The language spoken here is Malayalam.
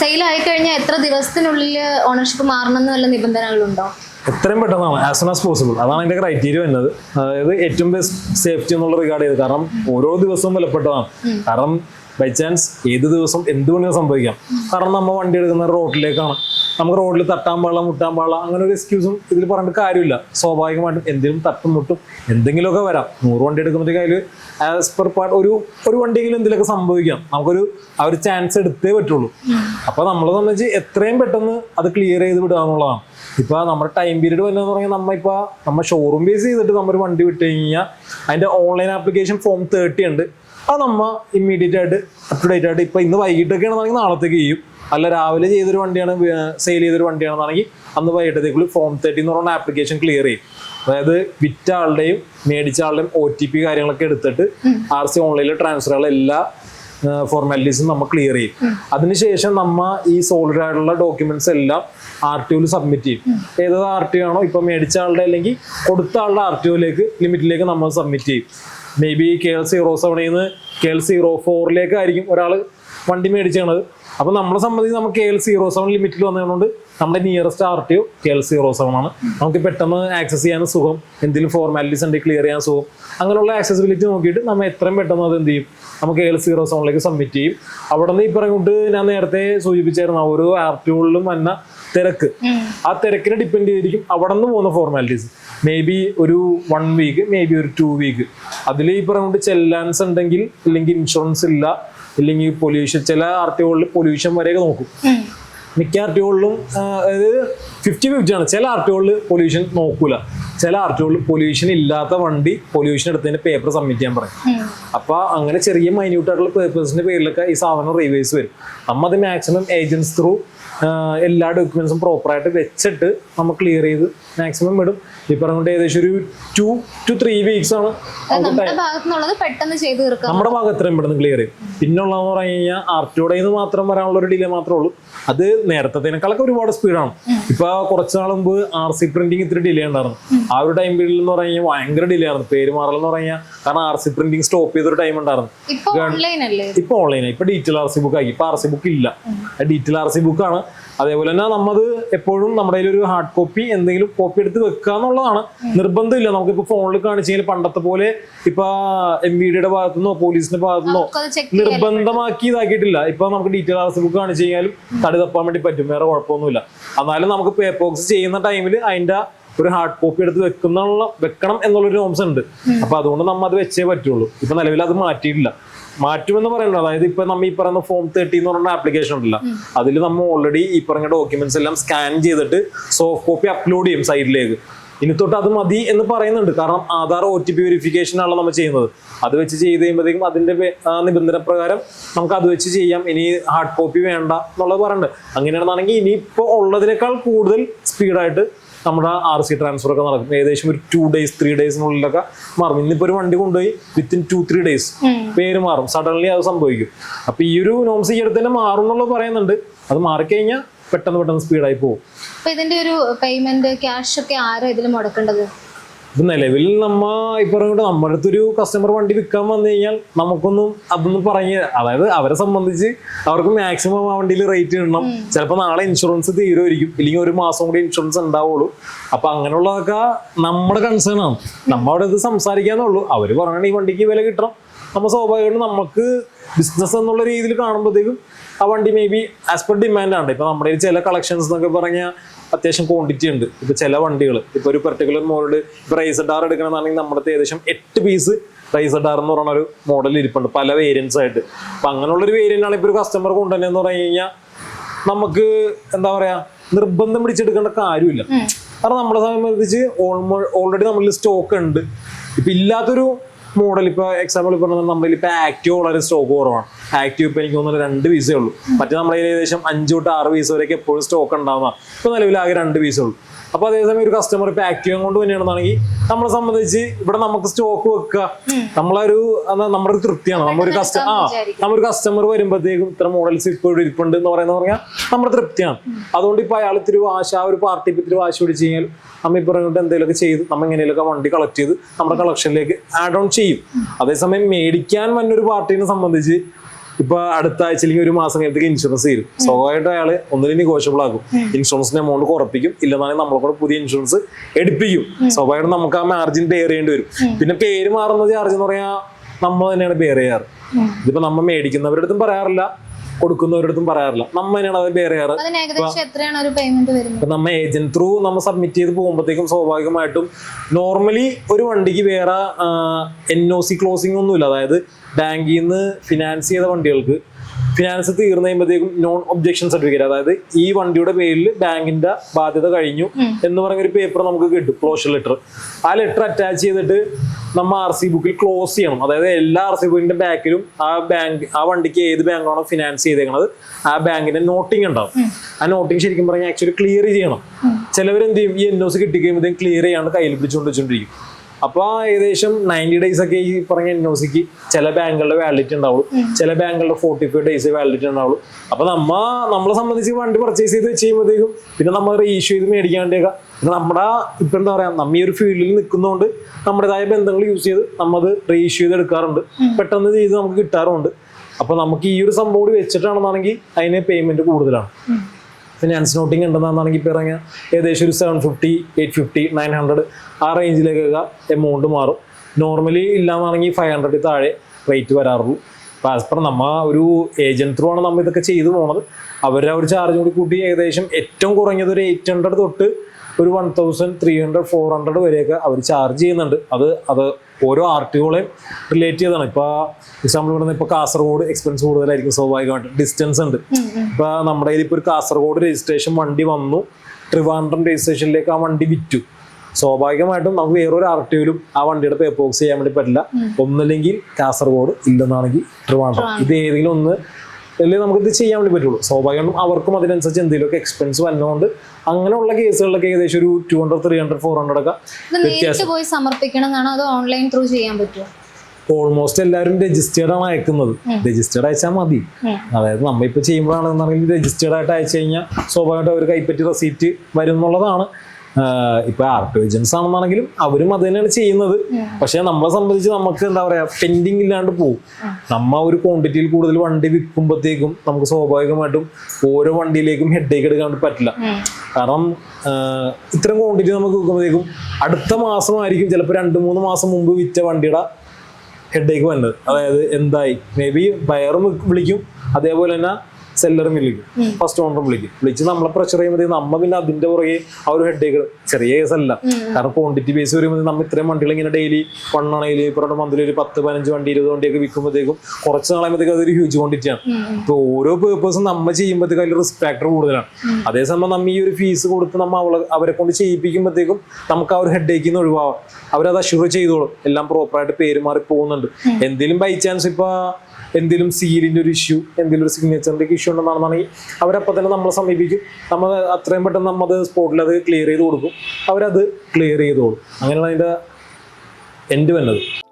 സെയിൽ ആയി കഴിഞ്ഞാൽ എത്ര ദിവസത്തിനുള്ളിൽ ഓണർഷിപ്പ് മാറണമെന്ന് വല്ല നിബന്ധനകളുണ്ടോ? എത്രയും പെട്ടെന്നാണ്. ആസ് സൺ ആസ് പോസിബിൾ അതാണ് അതിന്റെ ക്രൈറ്റീരിയ വരുന്നത്. അതായത് ഏറ്റവും ബെസ്റ്റ് സേഫ്റ്റി എന്നുള്ള റിഗാർഡ് ചെയ്ത്. കാരണം ഓരോ ദിവസവും വിലപ്പെട്ടതാണ്. കാരണം ബൈ ചാൻസ് ഏത് ദിവസം എന്ത് വേണമെങ്കിലും സംഭവിക്കാം. കാരണം നമ്മൾ വണ്ടി എടുക്കുന്ന റോഡിലേക്കാണ് നമുക്ക് റോഡിൽ തട്ടാൻ പാടില്ല മുട്ടാൻ പാടില്ല അങ്ങനെ ഒരു എക്സ്ക്യൂസും ഇതിൽ പറഞ്ഞിട്ട് കാര്യമില്ല. സ്വാഭാവികമായിട്ടും എന്തെങ്കിലും തട്ടും മുട്ടും എന്തെങ്കിലുമൊക്കെ വരാം. നൂറ് വണ്ടി എടുക്കുമ്പോഴത്തേക്ക് അതിൽ ആസ് പെർ പാർട്ട് ഒരു ഒരു വണ്ടിയെങ്കിലും എന്തെങ്കിലുമൊക്കെ സംഭവിക്കാം. നമുക്കൊരു ആ ഒരു ചാൻസ് എടുത്തേ പറ്റുള്ളൂ. അപ്പോൾ നമ്മളെ സംബന്ധിച്ച് എത്രയും പെട്ടെന്ന് അത് ക്ലിയർ ചെയ്ത് വിടുക എന്നുള്ളതാണ്. ഇപ്പൊ നമ്മുടെ ടൈം പീരീഡ് വരുന്നതെന്ന് പറഞ്ഞാൽ നമ്മ ഇപ്പൊ നമ്മ ഷോറൂം ബേസ് ചെയ്തിട്ട് നമ്മൾ വണ്ടി വിട്ട് കഴിഞ്ഞാൽ അതിന്റെ ഓൺലൈൻ ആപ്ലിക്കേഷൻ ഫോം തേർട്ടി ഉണ്ട്. അത് നമ്മ ഇമ്മീഡിയറ്റ് ആയിട്ട് അപ് ടു ഡേറ്റ് ആയിട്ട് ഇപ്പൊ ഇന്ന് വൈകിട്ടൊക്കെയാണ് നമുക്ക് നാളത്തേക്ക് ചെയ്യും. അല്ല രാവിലെ ചെയ്തൊരു വണ്ടിയാണ് സെയിൽ ചെയ്തൊരു വണ്ടിയാണെന്നാണെങ്കിൽ അന്ന് വൈകിട്ടത്തേക്കുള്ള ഫോം തേർട്ടി എന്ന് പറഞ്ഞ ആപ്ലിക്കേഷൻ ക്ലിയർ ചെയ്യും. അതായത് വിറ്റ ആളുടെയും മേടിച്ച ആളുടെയും ഒ ടി പി കാര്യങ്ങളൊക്കെ എടുത്തിട്ട് ആർ സി ഓൺലൈനിൽ ട്രാൻസ്ഫറുകൾ എല്ലാ ഫോർമാലിറ്റീസും നമ്മൾ ക്ലിയർ ചെയ്യും. അതിനുശേഷം നമ്മ ഈ സോളിഡ് ആയിട്ടുള്ള ഡോക്യുമെന്റ്സ് എല്ലാം ആർ ടി ഒയിൽ സബ്മിറ്റ് ചെയ്യും. ഏത് ആർ ടി ആണോ ഇപ്പൊ മേടിച്ച ആളുടെ അല്ലെങ്കിൽ കൊടുത്ത ആളുടെ ആർ ടി ഒയിലേക്ക് ലിമിറ്റിലേക്ക് നമ്മൾ സബ്മിറ്റ് ചെയ്യും. May be K L zero സെവനിൽ നിന്ന് കെ എൽ സീറോ ഫോറിലേക്കായിരിക്കും ഒരാൾ വണ്ടി മേടിച്ചത് അപ്പൊ നമ്മളെ സംബന്ധിച്ച് നമുക്ക് കെ എൽ സീറോ സെവൻ ലിമിറ്റിൽ വന്നതുകൊണ്ട് നമ്മുടെ nearest R T O K L zero seven ആണ്. നമുക്ക് പെട്ടെന്ന് ആക്സസ് ചെയ്യാൻ സുഖം. എന്തെങ്കിലും ഫോർമാലിറ്റീസ് ഉണ്ടെങ്കിൽ ക്ലിയർ ചെയ്യാൻ സുഖം. അങ്ങനെയുള്ള ആക്സസിബിലിറ്റി നോക്കിയിട്ട് നമ്മൾ എത്രയും പെട്ടെന്ന് അത് എന്ത് ചെയ്യും? നമുക്ക് എൽ സീറോ സെവനിലേക്ക് സബ്മിറ്റ് ചെയ്യും. അവിടെ നിന്ന് ഈ പറഞ്ഞുകൊണ്ട് ഞാൻ നേരത്തെ സൂചിപ്പിച്ചായിരുന്നു ഓരോ ആർ ടി ഒകളിലും വന്ന തിരക്ക്. ആ തിരക്കിനെ ഡിപ്പെൻഡ് ചെയ്തിരിക്കും അവിടെ നിന്ന് പോകുന്ന ഫോർമാലിറ്റീസ് മേ ബി ഒരു വൺ വീക്ക് മേ ബി ഒരു ടു വീക്ക് അതിൽ ഈ പറഞ്ഞുകൊണ്ട് ചെല്ലാൻസ് ഉണ്ടെങ്കിൽ അല്ലെങ്കിൽ ഇൻഷുറൻസ് ഇല്ല അല്ലെങ്കിൽ പൊല്യൂഷൻ ചില ആർ ടി ഒകളിൽ പൊല്യൂഷൻ വരെയൊക്കെ നോക്കും. മിക്ക ആർ ടി ഒകളിലും അതായത് ഫിഫ്റ്റി ഫിഫ്റ്റി ആണ്. ചില ആർ ടി ഒകളിൽ പൊല്യൂഷൻ നോക്കൂല. ചില ആർട്ടുകളിൽ പൊല്യൂഷൻ ഇല്ലാത്ത വണ്ടി പൊല്യൂഷൻ എടുത്തതിന്റെ പേപ്പർ സബ്മിറ്റ് ചെയ്യാൻ പറയും. അപ്പൊ അങ്ങനെ ചെറിയ മൈന്യൂട്ട് ആയിട്ടുള്ള പേപ്പേഴ്സിന്റെ പേരിലൊക്കെ ഈ സാധനം റിവേഴ്സ് വരും. നമ്മ അത് മാക്സിമം ഏജൻസ് ത്രൂ എല്ലാ ഡോക്യുമെന്റ്സും പ്രോപ്പറായിട്ട് വെച്ചിട്ട് നമ്മൾ ക്ലിയർ ചെയ്ത് മാക്സിമം വിടും ഈ പറഞ്ഞുകൊണ്ട് ഏകദേശം ഒരു ടു ടു ത്രീ വീക്സ് ആണ് നമ്മുടെ ഭാഗം എത്രയും പെട്ടെന്ന് ക്ലിയർ ചെയ്യും. പിന്നുള്ളതെന്ന് പറഞ്ഞു കഴിഞ്ഞാൽ ആർട്ടിയോടെ നിന്ന് മാത്രം വരാനുള്ള ഒരു ഡിലേ മാത്രമേ ഉള്ളൂ. അത് നേരത്തേക്കാളൊക്കെ ഒരുപാട് സ്പീഡാണ് ഇപ്പൊ കുറച്ചു നാൾ മുമ്പ് ആർ സി പ്രിന്റിംഗ് ഇത്തിരി ഡിലേ ഉണ്ടായിരുന്നു. ആ ഒരു ടൈം പീരീഡിൽ എന്ന് പറഞ്ഞു കഴിഞ്ഞാൽ ഭയങ്കര ഡിലേ ആയിരുന്നു. പേര് മാറൽ എന്ന് പറഞ്ഞു കഴിഞ്ഞാൽ കാരണം ആർ സി പ്രിന്റിംഗ് സ്റ്റോപ്പ് ചെയ്തൊരു ടൈം ഉണ്ടായിരുന്നു. ഇപ്പൊ ഓൺലൈൻ ഇപ്പൊ ഓൺലൈനായി ഇപ്പൊ ഡീറ്റെയിൽ ആർ സി ബുക്ക് ആക്കി ഇപ്പൊ ആർ സി ബുക്ക് ഇല്ല. ഡീറ്റെയിൽ ആർ സി ബുക്ക് ആണ്. അതേപോലെ തന്നെ നമ്മത് എപ്പോഴും നമ്മുടെ ഒരു ഹാർഡ് കോപ്പി എന്തെങ്കിലും കോപ്പി എടുത്ത് വെക്കുക എന്നുള്ളതാണ്. നിർബന്ധമില്ല. നമുക്കിപ്പോ ഫോണിൽ കാണിച്ചു കഴിഞ്ഞാൽ പണ്ടത്തെ പോലെ ഇപ്പൊ എം വി ഡിയുടെ ഭാഗത്തുനിന്നോ പോലീസിന്റെ ഭാഗത്തുനിന്നോ നിർബന്ധമാക്കി ഇതാക്കിയിട്ടില്ല. ഇപ്പൊ നമുക്ക് ഡീറ്റെയിൽ ആർ സി ബുക്ക് കാണിച്ചു കഴിഞ്ഞാലും തടി തപ്പാൻ വേണ്ടി പറ്റും. വേറെ കുഴപ്പമൊന്നുമില്ല. എന്നാലും നമുക്ക് പേപ്പർ ബോക്സ് ചെയ്യുന്ന ടൈമിൽ അതിന്റെ ഒരു ഹാർഡ് കോപ്പി എടുത്ത് വെക്കുന്ന വെക്കണം എന്നുള്ളൊരു ഓംസം ഉണ്ട്. അപ്പൊ അതുകൊണ്ട് നമ്മ അത് വെച്ചേ പറ്റുള്ളൂ. ഇപ്പൊ നിലവിൽ അത് മാറ്റിയിട്ടില്ല. മാറ്റുമെന്ന് പറയുന്നത് അതായത് ഇപ്പൊ നമ്മ ഈ പറയുന്ന ഫോം തേർട്ടി എന്ന് പറഞ്ഞ ആപ്ലിക്കേഷൻ ഉണ്ടല്ല. അതിൽ നമ്മൾ ഓൾറെഡി ഈ പറഞ്ഞ ഡോക്യുമെന്റ്സ് എല്ലാം സ്കാൻ ചെയ്തിട്ട് സോഫ്റ്റ് കോപ്പി അപ്ലോഡ് ചെയ്യും സൈഡിലേക്ക് ഇനി തൊട്ട് അത് മതി എന്ന് പറയുന്നുണ്ട്. കാരണം Aadhaar O T P verification ആണല്ലോ നമ്മൾ ചെയ്യുന്നത്. അത് വെച്ച് ചെയ്ത് കഴിയുമ്പോഴത്തേക്കും അതിന്റെ നിബന്ധന പ്രകാരം നമുക്ക് അത് വെച്ച് ചെയ്യാം. ഇനി ഹാർഡ് കോപ്പി വേണ്ട എന്നുള്ളത് പറയുന്നുണ്ട് അങ്ങനെയാണെന്നാണെങ്കിൽ ഇനിയിപ്പോൾ ഉള്ളതിനേക്കാൾ കൂടുതൽ സ്പീഡായിട്ട് നമ്മുടെ ആർ സി ട്രാൻസ്ഫർ ഒക്കെ നടക്കും. ഏകദേശം ഒരു ടു ഡേയ്സ് ത്രീ ഡേയ്സിനുള്ളിലൊക്കെ മാറും. ഇന്നിപ്പോ ഒരു വണ്ടി കൊണ്ടുപോയി വിത്തിൻ ടു ത്രീ ഡേയ്സ് പേര് മാറും. സഡൻലി അത് സംഭവിക്കും. അപ്പൊ ഈ ഒരു നോംസ് ഈ അടുത്ത് തന്നെ മാറും എന്നുള്ളത് പറയുന്നുണ്ട്. അത് മാറിക്കഴിഞ്ഞാൽ പെട്ടെന്ന് പെട്ടെന്ന് സ്പീഡായി പോകും. ഇതിന്റെ ഒരു പേയ്മെന്റ് ക്യാഷ് ഒക്കെ ആരാ ഇതിൽ മുടക്കേണ്ടത്? ഇപ്പൊ നിലവിൽ നമ്മ ഈ പറഞ്ഞിട്ട് നമ്മുടെ അടുത്തൊരു കസ്റ്റമർ വണ്ടി വിൽക്കാൻ വന്നു കഴിഞ്ഞാൽ നമുക്കൊന്നും അതൊന്നും പറഞ്ഞ് അതായത് അവരെ സംബന്ധിച്ച് അവർക്ക് മാക്സിമം ആ വണ്ടിയിൽ റേറ്റ് ഇടണം. ചിലപ്പോൾ നാളെ ഇൻഷുറൻസ് തീരുമായിരിക്കും. ഇല്ലെങ്കിൽ ഒരു മാസം കൂടി ഇൻഷുറൻസ് ഉണ്ടാവുള്ളൂ. അപ്പൊ അങ്ങനെയുള്ളതൊക്കെ നമ്മുടെ കൺസേൺ ആണ്. നമ്മ അവിടെ ഇത് സംസാരിക്കാന്നുള്ളൂ അവർ പറഞ്ഞാൽ ഈ വണ്ടിക്ക് വില കിട്ടണം. നമ്മ സ്വാഭാവികമായിട്ടും നമുക്ക് ബിസിനസ് എന്നുള്ള രീതിയിൽ കാണുമ്പോഴത്തേക്കും ആ വണ്ടി may be as per demand ആണ്. ഇപ്പൊ നമ്മുടെ ചില കളക്ഷൻസ് എന്നൊക്കെ പറഞ്ഞാൽ അത്യാവശ്യം ക്വാണ്ടിറ്റി ഉണ്ട്. ഇപ്പൊ ചില വണ്ടികൾ ഇപ്പൊ ഒരു പെർട്ടിക്കുലർ മോഡൽ ഇപ്പൊ റൈസർ ഡാർ എടുക്കണമെന്നാണെങ്കിൽ നമ്മുടെ ഏകദേശം എട്ട് പീസ് റൈസർ ഡാർ എന്ന് പറയുന്ന ഒരു മോഡൽ ഇരിപ്പുണ്ട്. പല വേരിയൻസ് ആയിട്ട്. അപ്പൊ അങ്ങനെയുള്ള ഒരു വേരിയന്റ് ആണ് ഇപ്പൊ ഒരു കസ്റ്റമർ കൊണ്ടുവരുന്നതെന്ന് പറഞ്ഞു കഴിഞ്ഞാൽ നമുക്ക് എന്താ പറയാ നിർബന്ധം പിടിച്ചെടുക്കേണ്ട കാര്യമില്ല. കാരണം നമ്മളെ സംബന്ധിച്ച് ഓൾമോ ഓൾറെഡി നമ്മളിൽ സ്റ്റോക്ക് ഉണ്ട്. ഇപ്പൊ ഇല്ലാത്തൊരു മോഡൽ ഇപ്പൊ എക്സാമ്പിൾ പറഞ്ഞാൽ നമ്മളിൽ ഇപ്പൊ ആക്റ്റീവ് വളരെ സ്റ്റോക്ക് കുറവാണ്. ആക്റ്റീവ് ഇപ്പൊ എനിക്ക് തോന്നുന്നു രണ്ട് പീസേ ഉള്ളൂ. മറ്റേ നമ്മുടെ ഏകദേശം അഞ്ച് തൊട്ട് ആറ് പീസ് വരെയൊക്കെ എപ്പോഴും സ്റ്റോക്ക് ഉണ്ടാവുന്ന ഇപ്പൊ നിലവിൽ ആകെ രണ്ട് പീസേ ഉള്ളൂ. അപ്പൊ അതേസമയം ഒരു കസ്റ്റമർ ഇപ്പൊ ആക്റ്റീവ് കൊണ്ട് തന്നെയാണെന്നാണെങ്കിൽ നമ്മളെ സംബന്ധിച്ച് ഇവിടെ നമുക്ക് സ്റ്റോക്ക് വെക്കുക നമ്മളൊരു നമ്മുടെ ഒരു തൃപ്തിയാണ്. നമ്മളൊരു കസ്റ്റമർ ആ നമ്മൊരു കസ്റ്റമർ വരുമ്പോഴത്തേക്കും ഇത്ര മോഡൽസ് ഇപ്പോൾ ഇവിടെ ഇരിപ്പുണ്ട് എന്ന് പറയുന്നത് പറഞ്ഞാൽ നമ്മുടെ തൃപ്തിയാണ്. അതുകൊണ്ട് ഇപ്പൊ അയാൾ ഇത്തിരി വാശ ആ ഒരു പാർട്ടി ഇപ്പൊ ഇത്തിരി വാശി പിടിച്ചു കഴിഞ്ഞാൽ നമ്മ ഇപ്പൊ പറഞ്ഞിട്ട് എന്തെങ്കിലുമൊക്കെ ചെയ്ത് നമ്മ എങ്ങനെയൊക്കെ വണ്ടി കളക്ട് ചെയ്ത് നമ്മുടെ കളക്ഷനിലേക്ക് ആഡ് ഓൺ ചെയ്യും. അതേസമയം മേടിക്കാൻ വന്നൊരു പാർട്ടിനെ സംബന്ധിച്ച് ഇപ്പൊ അടുത്ത ആഴ്ച അല്ലെങ്കിൽ ഒരു മാസം കഴിഞ്ഞത്തേക്ക് ഇൻഷുറൻസ് തീരും. സ്വാഭാവികമായിട്ട് അയാൾ ഒന്നിനും നെഗോഷ്യബിൾ ആകും. ഇൻഷുറൻസിന്റെ എമൗണ്ട് കുറപ്പിക്കും. ഇല്ലെന്നാണെങ്കിൽ നമ്മളെ കൂടെ പുതിയ ഇൻഷുറൻസ് എടുപ്പിക്കും. സ്വാഭാവികമായിട്ടും നമുക്ക് ആ മാർജിൻ ബെയർ ചെയ്യേണ്ടി വരും. പിന്നെ പേര് മാറുന്നത് ചാർജ് എന്ന് പറയാ നമ്മൾ തന്നെയാണ് ബെയർ ചെയ്യാറ്. ഇതിപ്പോ നമ്മൾ മേടിക്കുന്നവരുടെ അടുത്തും പറയാറില്ല. കൊടുക്കുന്നവരുടെ അടുത്തും പറയാറില്ല. നമ്മ തന്നെയാണ് അത് ബെയർ ചെയ്യാറ്. നമ്മ ഏജന്റ് ത്രൂ നമ്മൾ സബ്മിറ്റ് ചെയ്ത് പോകുമ്പോഴത്തേക്കും സ്വാഭാവികമായിട്ടും നോർമലി ഒരു വണ്ടിക്ക് വേറെ എൻ ഒ സി ക്ലോസിംഗ് ഒന്നുമില്ല. അതായത് ബാങ്കിൽ നിന്ന് ഫിനാൻസ് ചെയ്ത വണ്ടികൾക്ക് ഫിനാൻസ് തീർന്നു കഴിയുമ്പോഴത്തേക്കും നോൺ ഒബ്ജക്ഷൻ സർട്ടിഫിക്കറ്റ് അതായത് ഈ വണ്ടിയുടെ പേരിൽ ബാങ്കിന്റെ ബാധ്യത കഴിഞ്ഞു എന്ന് പറഞ്ഞ ഒരു പേപ്പർ നമുക്ക് കിട്ടും ക്ലോഷർ ലെറ്റർ ആ ലെറ്റർ അറ്റാച്ച് ചെയ്തിട്ട് നമ്മ ആർ സി ബുക്കിൽ ക്ലോസ് ചെയ്യണം. അതായത് എല്ലാ ആർ സി ബുക്കിന്റെ ബാക്കിലും ആ ബാങ്ക് ആ വണ്ടിക്ക് ഏത് ബാങ്കാണോ ഫിനാൻസ് ചെയ്തേക്കണത് ആ ബാങ്കിന്റെ നോട്ടിംഗ് ഉണ്ടാവും. ആ നോട്ടിംഗ് ശരിക്കും പറഞ്ഞാൽ ആക്ച്വലി ക്ലിയർ ചെയ്യണം. ചിലവരെന്ത് ചെയ്യും? ഈ എൻ ഒ സി കിട്ടിക്കഴിയുമ്പോഴത്തേക്കും ക്ലിയർ ചെയ്യാണ്ട് കയ്യിൽ പിടിച്ചുകൊണ്ട് വെച്ചോണ്ടിരിക്കും. അപ്പൊ ഏകദേശം നയന്റി ഡേയ്സ് ഒക്കെ ഈ പറഞ്ഞ എൻഒസിക്ക് ചില ബാങ്കുകളുടെ വാലിഡിറ്റി ഉണ്ടാവുള്ളൂ. ചില ബാങ്കുകളുടെ ഫോർട്ടി ഫൈവ് ഡേയ്സ് വാലിഡിറ്റി ഉണ്ടാവുള്ളൂ. അപ്പൊ നമ്മ നമ്മളെ സംബന്ധിച്ച് വണ്ടി പർച്ചേസ് ചെയ്ത് വെച്ച് ചെയ്യുമ്പോഴത്തേക്കും പിന്നെ നമ്മൾ റീഇഷ്യൂ ചെയ്ത് മേടിക്കാണ്ടേക്കാം പിന്നെ നമ്മുടെ ഇപ്പൊ എന്താ പറയാ നമ്മ ഈ ഒരു ഫീൽഡിൽ നിൽക്കുന്നതുകൊണ്ട് നമ്മുടേതായ ബന്ധങ്ങൾ യൂസ് ചെയ്ത് നമ്മത് റീഇഷ്യൂ ചെയ്ത് എടുക്കാറുണ്ട്. പെട്ടെന്ന് ചെയ്ത് നമുക്ക് കിട്ടാറുണ്ട് അപ്പൊ നമുക്ക് ഈ ഒരു സംഭവം കൂടി വെച്ചിട്ടാണെന്നാണെങ്കിൽ അതിന് പേയ്മെന്റ് കൂടുതലാണ്. ഫിനാൻസ് സ്നോട്ടിങ് ഉണ്ടെന്നാണെങ്കിൽ ഇപ്പോൾ ഇറങ്ങിയ ഏകദേശം ഒരു seven fifty eight fifty nine hundred ആ റേഞ്ചിലേക്കൊക്കെ എമൗണ്ട് മാറും. നോർമലി ഇല്ലാന്നാണെങ്കിൽ ഫൈവ് ഹൺഡ്രഡിൽ താഴെ റേറ്റ് വരാറുള്ളൂ. അപ്പോൾ ആസ് പെർ നമ്മ ഒരു ഏജന്റ് ത്രൂ ആണ് നമ്മൾ ഇതൊക്കെ ചെയ്തു പോണത്. അവരുടെ ഒരു ചാർജ് കൂടി കൂട്ടി ഏകദേശം ഏറ്റവും കുറഞ്ഞത് ഒരു എയ്റ്റ് ഹൺഡ്രഡ് തൊട്ട് ഒരു one thousand three hundred four hundred വരെയൊക്കെ അവർ ചാർജ് ചെയ്യുന്നുണ്ട്. അത് അത് ഓരോ ആർ ടികളെയും റിലേറ്റ് ചെയ്താണ് ഇപ്പൊ എക്സാമ്പിൾ പറയുന്നത് ഇപ്പൊ കാസർഗോഡ് എക്സ്പെൻസ് കൂടുതലായിരിക്കും സ്വാഭാവികമായിട്ട്. ഡിസ്റ്റൻസ് ഉണ്ട്. ഇപ്പൊ നമ്മുടെ കയ്യിൽ ഇപ്പൊ ഒരു കാസർഗോഡ് രജിസ്ട്രേഷൻ വണ്ടി വന്നു. ട്രിവാൻഡ്രം രജിസ്ട്രേഷനിലേക്ക് ആ വണ്ടി വിറ്റു. സ്വാഭാവികമായിട്ടും നമുക്ക് വേറൊരു ആർ ടി ഒയിലും ആ വണ്ടിയുടെ പേപ്പർ ബോക്സ് ചെയ്യാൻ വേണ്ടി പറ്റില്ല. ഒന്നില്ലെങ്കിൽ കാസർഗോഡ് ഇല്ലെന്നാണെങ്കിൽ ട്രിവാൻഡ്രം ഇത് ഏതെങ്കിലും ഒന്ന് അല്ലേ നമുക്ക് ഇത് ചെയ്യാൻ വേണ്ടി പറ്റുള്ളൂ. സ്വാഭാവികമായിട്ടും അവർക്കും അതിനനുസരിച്ച് എന്തെങ്കിലുമൊക്കെ എക്സ്പെൻസ് വന്നതുകൊണ്ട് അങ്ങനെയുള്ള കേസുകളിലൊക്കെ ഏകദേശം ഒരു two hundred three hundred four hundred ഒക്കെ പോയി സമർപ്പിക്കണം അതോ ഓൺലൈൻ ത്രൂ ചെയ്യാൻ പറ്റുമോ ഓൾമോസ്റ്റ് എല്ലാവരും രജിസ്റ്റേർഡ് ആണ് അയക്കുന്നത്. രജിസ്റ്റേർഡ് അയച്ചാൽ മതി. അതായത് നമ്മൾ ഇപ്പൊ ചെയ്യുമ്പോഴാണെന്നുണ്ടെങ്കിൽ രജിസ്റ്റേർഡ് ആയിട്ട് അയച്ചു കഴിഞ്ഞാൽ സ്വാഭാവികമായിട്ട് അവർ കൈപ്പറ്റി റെസീറ്റ് വരും എന്നുള്ളതാണ്. ഇപ്പൊ ആർട്ട് ഏജൻസ് ആണെന്നാണെങ്കിലും അവരും അത് തന്നെയാണ് ചെയ്യുന്നത്. പക്ഷെ നമ്മളെ സംബന്ധിച്ച് നമുക്ക് എന്താ പറയാ പെൻഡിങ് ഇല്ലാണ്ട് പോകും നമ്മ ഒരു ക്വാണ്ടിറ്റിയിൽ കൂടുതൽ വണ്ടി വിൽക്കുമ്പോഴത്തേക്കും നമുക്ക് സ്വാഭാവികമായിട്ടും ഓരോ വണ്ടിയിലേക്കും ഹെഡേക്ക് എടുക്കാൻ പറ്റില്ല. കാരണം ഇത്തരം ഇത്രയും ക്വാണ്ടിറ്റി നമുക്ക് വിൽക്കുമ്പോഴത്തേക്കും അടുത്ത മാസമായിരിക്കും ചിലപ്പോൾ രണ്ട് മൂന്ന് മാസം മുമ്പ് വിറ്റ വണ്ടിയുടെ ഹെഡേക്ക് വന്നത് അതായത് എന്തായി? മേ ബി ബയറും വിളിക്കും. അതേപോലെ തന്നെ സെല്ലറും വിളിക്കും. ഫസ്റ്റ് ഓണറും വിളിക്കും. വിളിച്ച് നമ്മളെ പ്രഷർ ചെയ്യുമ്പോൾ നമ്മ പിന്നെ അതിന്റെ പുറകെ ആ ഒരു ഹെഡേക്ക് ചെറിയ കേസല്ല കാരണം ക്വാണ്ടിറ്റി ബേസ് വരുമ്പോൾ നമ്മൾ ഇത്രയും വണ്ടികൾ ഇങ്ങനെ ഡെയിലി വണ്ണാണെങ്കിൽ ഇപ്പോൾ മന്തിൽ ഒരു പത്ത് പതിനഞ്ച് വണ്ടി ഇരുപത് വണ്ടിയൊക്കെ വിൽക്കുമ്പോഴത്തേക്കും കുറച്ച് നാളാകുമ്പോഴത്തേക്ക് അതൊരു ഹ്യൂജ് ക്വാണ്ടിറ്റിയാണ് അപ്പൊ ഓരോ പേർപ്പസും നമ്മ ചെയ്യുമ്പോഴത്തേക്ക് അതിൽ റിസ്ക് ഫാക്ടർ കൂടുതലാണ്. അതേസമയം നമ്മ ഈ ഒരു ഫീസ് കൊടുത്ത് നമ്മ അവളെ അവരെ കൊണ്ട് ചെയ്യിപ്പിക്കുമ്പോഴത്തേക്കും നമുക്ക് ആ ഒരു ഹെഡേക്ക് നിന്ന് ഒഴിവാവാം. അവരത് അഷ്യൂർ ചെയ്തോളും. എല്ലാം പ്രോപ്പറായിട്ട് പേര് മാറി പോകുന്നുണ്ട്. എന്തെങ്കിലും ബൈ ചാൻസ് ഇപ്പൊ എന്തെങ്കിലും സീലിന്റെ ഒരു ഇഷ്യൂ എന്തെങ്കിലും ഒരു സിഗ്നേച്ചറിന്റെ ഇഷ്യൂ ഉണ്ടെന്നാണെന്നുണ്ടെങ്കിൽ അവരപ്പം തന്നെ നമ്മളെ സമീപിക്കും. നമ്മൾ അത്രയും പെട്ടെന്ന് നമ്മൾ സ്പോട്ടിൽ അത് ക്ലിയർ ചെയ്ത് കൊടുക്കും. അവരത് ക്ലിയർ ചെയ്തോളും. അങ്ങനെയാണ് അതിന്റെ എൻഡ് വന്നത്.